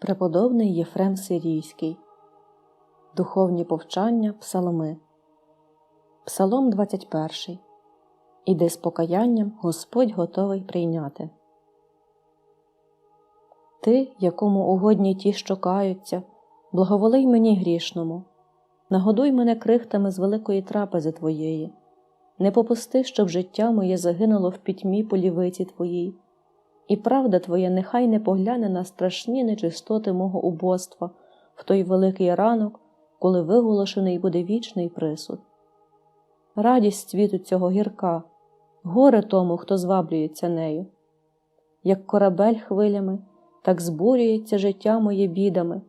Преподобний Єфрем Сирійський. Духовні повчання Псалми. Псалом 21 Іди з покаянням Господь готовий прийняти. Ти, якому угодні ті, що каються, благоволий мені грішному, нагодуй мене крихтами з великої трапези Твоєї, не попусти, щоб життя моє загинуло в пітьмі полівиці Твоїй, і правда Твоя нехай не погляне на страшні нечистоти мого убоства в той великий ранок, коли виголошений буде вічний присуд. Радість світу цього гірка, горе тому, хто зваблюється нею. Як корабель хвилями, так збурюється життя моє бідами,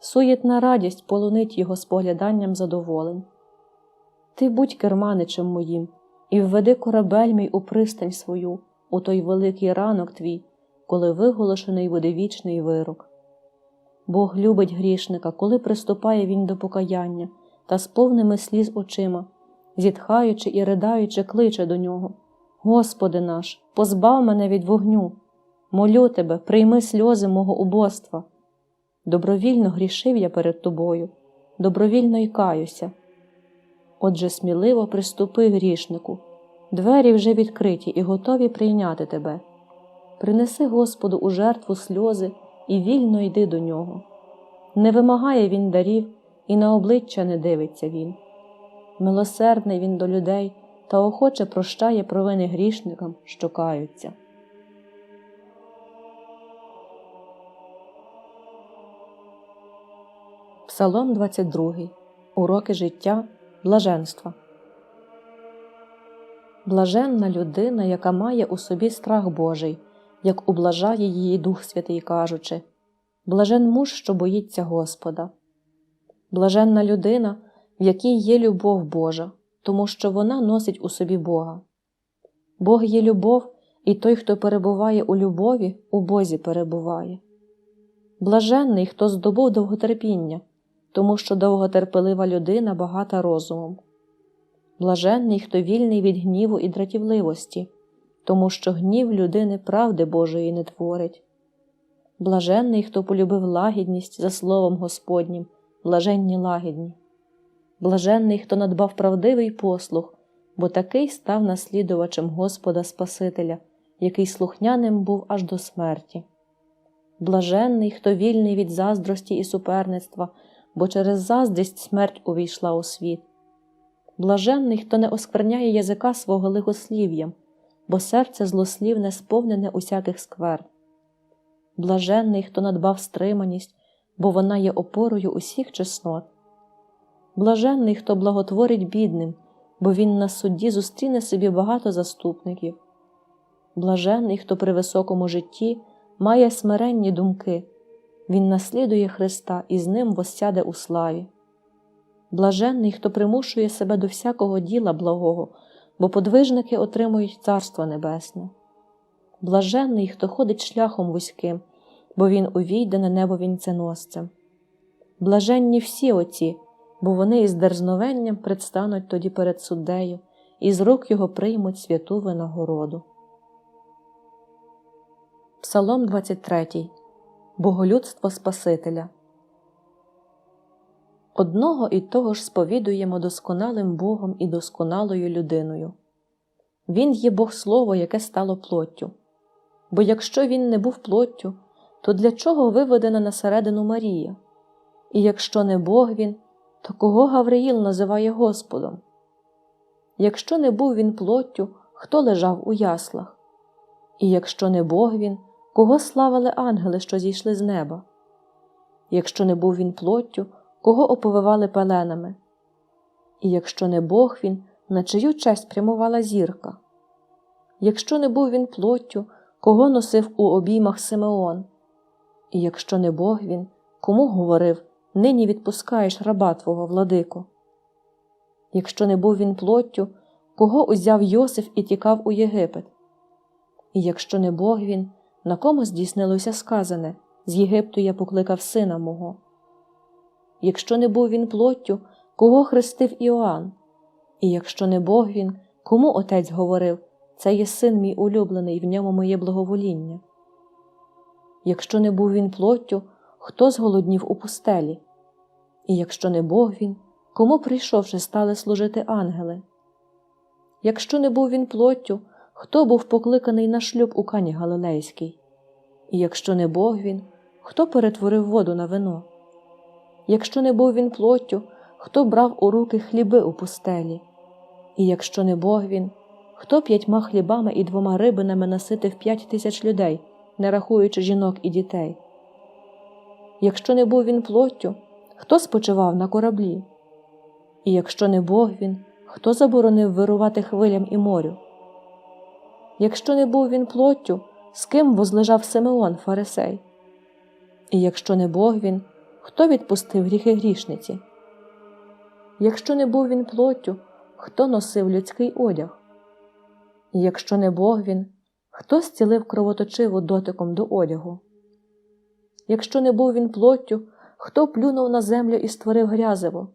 суєтна радість полонить його спогляданням задоволень. Ти будь керманичем моїм і введи корабель мій у пристань свою, у той великий ранок твій, коли виголошений буде вічний вирок. Бог любить грішника, коли приступає він до покаяння та з повними сліз очима, зітхаючи і ридаючи, кличе до нього Господи наш, позбав мене від вогню, молю тебе, прийми сльози мого убоства. Добровільно грішив я перед тобою, добровільно й каюся. Отже, сміливо приступи грішнику, двері вже відкриті і готові прийняти тебе. Принеси Господу у жертву сльози і вільно йди до нього. Не вимагає він дарів, і на обличчя не дивиться він. Милосердний він до людей та охоче прощає провини грішникам, що каються. Псалом 22. Уроки життя блаженства. Блаженна людина, яка має у собі страх Божий, як ублажає її Дух Святий, кажучи Блажен муж, що боїться Господа. Блаженна людина, в якій є любов Божа, тому що вона носить у собі Бога. Бог є любов, і той, хто перебуває у любові, у Бозі перебуває. Блаженний, хто здобув довготерпіння, тому що довготерпелива людина багата розумом. Блаженний, хто вільний від гніву і дратівливості, тому що гнів людини правди Божої не творить. Блаженний, хто полюбив лагідність за словом Господнім, блаженні лагідні. Блаженний, хто надбав правдивий послух, бо такий став наслідувачем Господа Спасителя, який слухняним був аж до смерті. Блаженний, хто вільний від заздрості і суперництва, бо через заздрість смерть увійшла у світ. Блаженний, хто не оскверняє язика свого лихослів'ям, бо серце злослівне сповнене усяких сквер. Блаженний, хто надбав стриманість, бо вона є опорою усіх чеснот. Блаженний, хто благотворить бідним, бо він на судді зустріне собі багато заступників. Блаженний, хто при високому житті має смиренні думки, він наслідує Христа і з ним воссяде у славі. Блаженний, хто примушує себе до всякого діла благого, бо подвижники отримують Царство Небесне. Блаженний, хто ходить шляхом вузьким, бо він увійде на небо вінценосцем. Блаженні всі оці, бо вони із дерзновенням предстануть тоді перед суддею, і з рук його приймуть святу винагороду. Псалом 23. Боголюдство Спасителя. Одного і того ж сповідуємо досконалим Богом і досконалою людиною. Він є Бог Слово, яке стало плоттю. Бо якщо він не був плоттю, то для чого виведена на середину Марія? І якщо не Бог він, то кого Гавриїл називає Господом? Якщо не був він плоттю, хто лежав у яслах? І якщо не Бог він, кого славили ангели, що зійшли з неба? Якщо не був він плоттю, кого оповивали пеленами? І якщо не Бог він, на чию честь прямувала зірка? Якщо не був він плоттю, кого носив у обіймах Симеон? І якщо не Бог він, кому говорив нині відпускаєш раба твого владико? Якщо не був він плоттю, кого узяв Йосиф і тікав у Єгипет? І якщо не Бог він, на кому здійснилося сказане з Єгипту я покликав сина мого? Якщо не був він плоттю, кого хрестив Іоанн? І якщо не Бог він, кому отець говорив це є син мій улюблений, в ньому моє благовоління? Якщо не був він плоттю, хто зголоднів у пустелі? І якщо не Бог він, кому прийшовши, стали служити ангели? Якщо не був він плоттю, хто був покликаний на шлюб у Кані Галилейській? І якщо не Бог він, хто перетворив воду на вино? Якщо не був він плоттю, хто брав у руки хліби у пустелі? І якщо не Бог він, хто п'ятьма хлібами і двома рибинами наситив п'ять тисяч людей, не рахуючи жінок і дітей? Якщо не був він плоттю, хто спочивав на кораблі? І якщо не Бог він, хто заборонив вирувати хвилям і морю? Якщо не був він плоттю, з ким возлежав Симеон Фарисей? І якщо не Бог він, хто відпустив гріхи грішниці? Якщо не був він плоттю, хто носив людський одяг? І якщо не Бог він, хто зцілив кровоточиву дотиком до одягу? Якщо не був він плоттю, хто плюнув на землю і створив грязиво?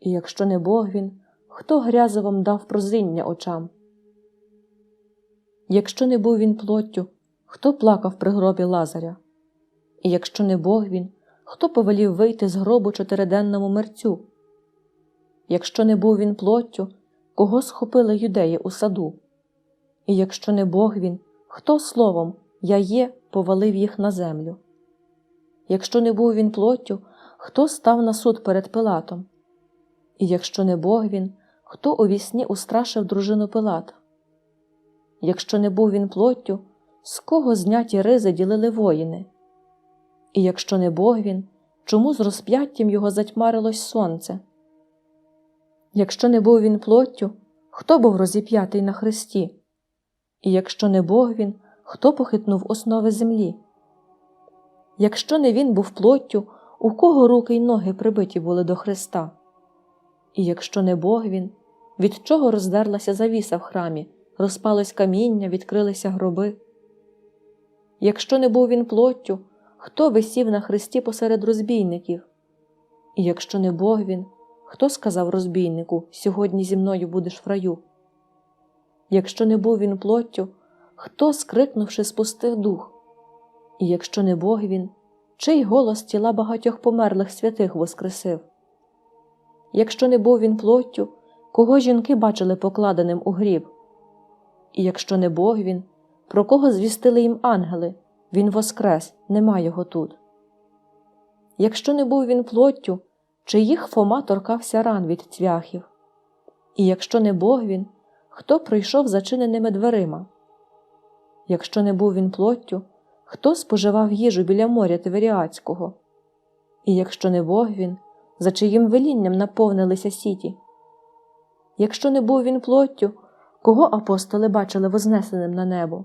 І якщо не Бог він, хто грязивом дав прозріння очам? Якщо не був він плоттю, хто плакав при гробі Лазаря? І якщо не Бог він, хто повелів вийти з гробу чотириденному мерцю? Якщо не був він плоттю, кого схопили юдеї у саду? І якщо не Бог він, хто словом Я є повалив їх на землю? Якщо не був він плоттю, хто став на суд перед Пилатом? І якщо не Бог він, хто у вісні устрашив дружину Пилата? Якщо не був він плоттю, з кого зняті ризи ділили воїни? І якщо не Бог він, чому з розп'яттям його затьмарилось сонце? Якщо не був він плоттю, хто був розіп'ятий на хресті? І якщо не Бог він, хто похитнув основи землі? Якщо не він був плоттю, у кого руки й ноги прибиті були до Христа? І якщо не Бог він, від чого роздерлася завіса в храмі, розпалось каміння, відкрилися гроби? Якщо не був він плоттю, хто висів на хресті посеред розбійників? І якщо не Бог він, хто сказав розбійнику сьогодні зі мною будеш в раю? Якщо не був він плоттю, хто, скрикнувши, спустив дух? І якщо не Бог він, чий голос тіла багатьох померлих святих воскресив? Якщо не був він плоттю, кого жінки бачили покладеним у гріб? І якщо не Бог він, про кого звістили їм ангели, він воскрес, нема його тут. Якщо не був він плоттю, чиїх Фома торкався ран від цвяхів? І якщо не Бог він, хто прийшов зачиненими дверима? Якщо не був він плоттю, хто споживав їжу біля моря Тиверіацького? І якщо не Бог він, за чиїм велінням наповнилися сіті? Якщо не був він плоттю, кого апостоли бачили вознесеним на небо?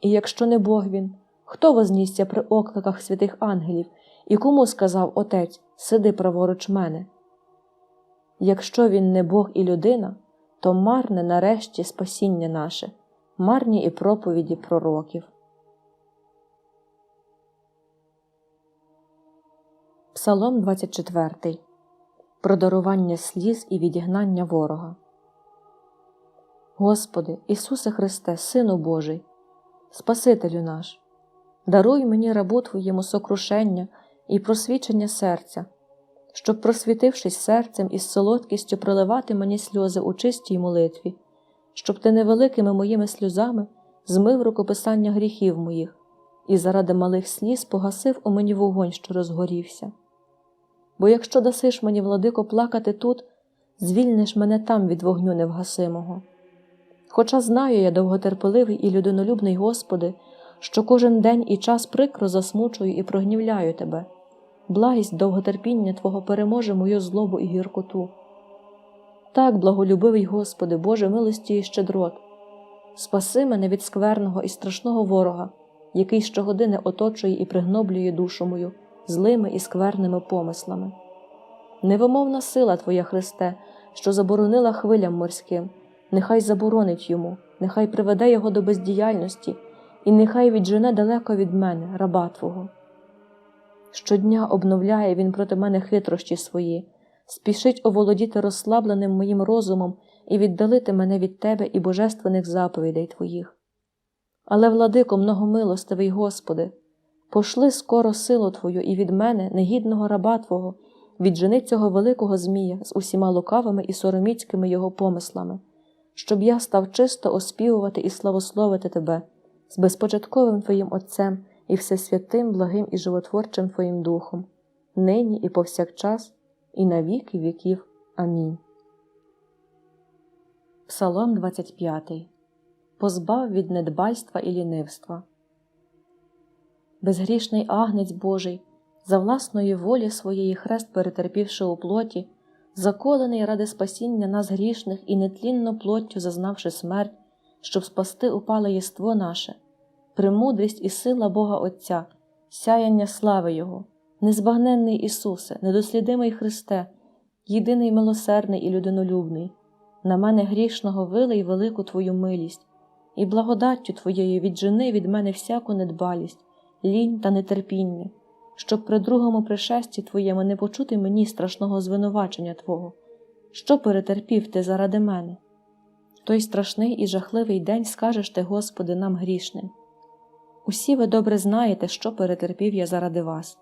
І якщо не Бог він, хто вознісся при окликах святих ангелів і кому сказав Отець Сиди праворуч мене? Якщо він не Бог і людина, то марне нарешті спасіння наше, марні і проповіді пророків. Псалом 24 Про дарування сліз і відігнання ворога. Господи, Ісусе Христе, Сину Божий, Спасителю наш, даруй мені рабу Твоєму сокрушення і просвічення серця, щоб, просвітившись серцем із солодкістю проливати мені сльози у чистій молитві, щоб ти невеликими моїми сльозами змив рукописання гріхів моїх і заради малих сліз погасив у мені вогонь, що розгорівся. Бо якщо дасиш мені, владико, плакати тут, звільниш мене там від вогню невгасимого. Хоча знаю я довготерпеливий і людинолюбний Господи, що кожен день і час прикро засмучую і прогнівляю Тебе, благість довготерпіння Твого переможе мою злобу і гіркоту. Так, благолюбивий Господи, Боже милості і щедрот, спаси мене від скверного і страшного ворога, який щогодини оточує і пригноблює душу мою злими і скверними помислами. Невимовна сила Твоя, Христе, що заборонила хвилям морським, нехай заборонить йому, нехай приведе його до бездіяльності, і нехай віджене далеко від мене, раба Твого. Щодня обновляє він проти мене хитрощі свої, спішить оволодіти розслабленим моїм розумом і віддалити мене від Тебе і божественних заповідей Твоїх. Але, владико, многомилостивий Господи, Пошли скоро силу Твою і від мене, негідного раба Твого, віджени цього великого Змія з усіма лукавими і сороміцькими його помислами, щоб я став чисто оспівувати і славословити Тебе з безпочатковим Твоїм Отцем і всесвятим, благим і животворчим Твоїм Духом, нині і повсякчас, і на віки віків. Амінь. Псалом 25 Позбав від недбальства і лінивства. Безгрішний агнець Божий, за власної волі своєї хрест перетерпівши у плоті, заколений ради спасіння нас грішних і нетлінно плоттю зазнавши смерть, щоб спасти упале єство наше, премудрість і сила Бога Отця, сяяння слави Його, незбагненний Ісусе, недослідимий Христе, єдиний милосердний і людинолюбний, на мене грішного вилий велику Твою милість, і благодаттю Твоєю віджени від мене всяку недбалість, лінь та нетерпіння, щоб при другому пришесті Твоєму не почути мені страшного звинувачення Твого, що перетерпів Ти заради мене. Той страшний і жахливий день скажеш ти, Господи, нам грішним. Усі ви добре знаєте, що перетерпів я заради вас.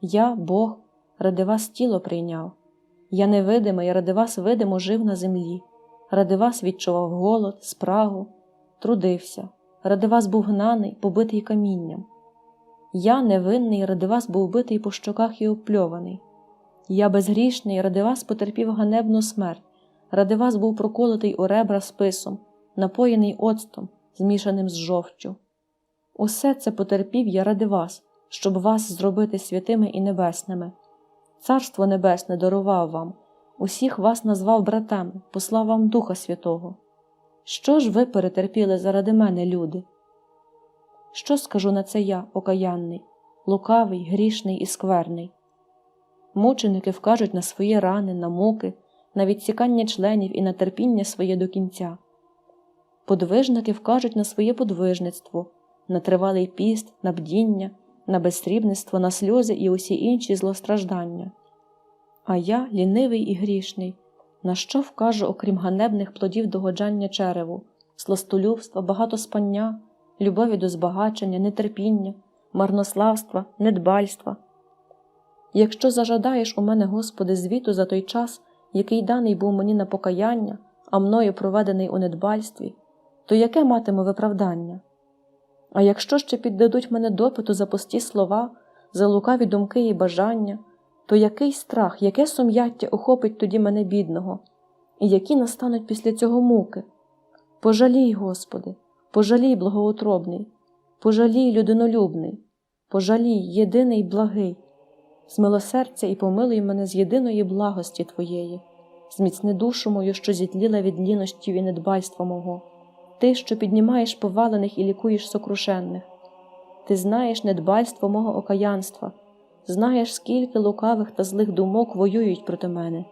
Я, Бог, ради вас тіло прийняв, я невидимий, ради вас видимо жив на землі, ради вас відчував голод, спрагу, трудився, ради вас був гнаний, побитий камінням. Я невинний, ради вас був битий по щоках і опльований. Я безгрішний, ради вас потерпів ганебну смерть, ради вас був проколотий у ребра списом, напоєний оцтом, змішаним з жовчю. Усе це потерпів я ради вас, щоб вас зробити святими і небесними. Царство Небесне дарував вам, усіх вас назвав братами, послав вам Духа Святого. Що ж ви перетерпіли заради мене, люди? Що скажу на це я, окаянний, лукавий, грішний і скверний? Мученики вкажуть на свої рани, на муки, на відсікання членів і на терпіння своє до кінця. Подвижники вкажуть на своє подвижництво, на тривалий піст, на бдіння, на безсрібництво, на сльози і усі інші злостраждання. А я, лінивий і грішний, на що вкажу, окрім ганебних плодів догоджання череву, сластолюбства, багатоспання, любові до збагачення, нетерпіння, марнославства, недбальства. Якщо зажадаєш у мене, Господи, звіту за той час, який даний був мені на покаяння, а мною проведений у недбальстві, то яке матиму виправдання? А якщо ще піддадуть мене допиту за пусті слова, за лукаві думки і бажання, то який страх, яке сум'яття охопить тоді мене бідного, і які настануть після цього муки? Пожалій, Господи, пожалій благоутробний, пожалій людинолюбний, пожалій єдиний благий, змилосердя і помилуй мене з єдиної благості Твоєї, зміцни душу мою, що зітліла від ліності і недбальства мого. Ти, що піднімаєш повалених і лікуєш сокрушенних. Ти знаєш недбальство мого окаянства, знаєш, скільки лукавих та злих думок воюють проти мене,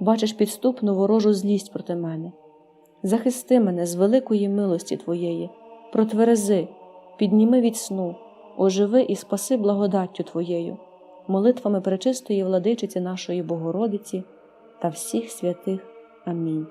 бачиш підступну ворожу злість проти мене. Захисти мене з великої милості Твоєї, протверези, підніми від сну, оживи і спаси благодаттю Твоєю, молитвами пречистої владичиці нашої Богородиці та всіх святих. Амінь.